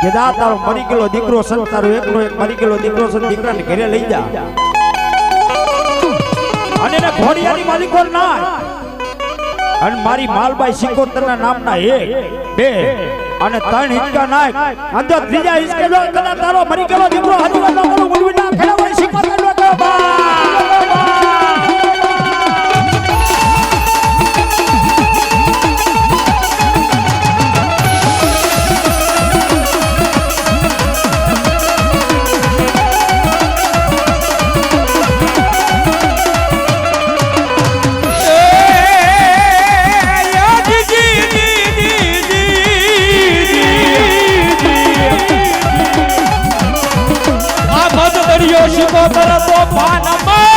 કે દા તારો મરી ગયેલો દીકરો સન તારો એકનો એક મરી ગયેલો દીકરો સન ને દીકરાને ઘરે લઈ જા. અને એને ઘોડિયાની માલિકો ના અને મારી માલબાઈ સિકોતરના નામના એક, બે, અને ત્રણ હિંચકા નાખ અંદર ત્રીજા હિંચકે જો કદાચ તારો મરી ગયેલો દીકરો હજુ કરું બોલવી ના ખેલાવાળી સિકોતરનો કહો રાહડે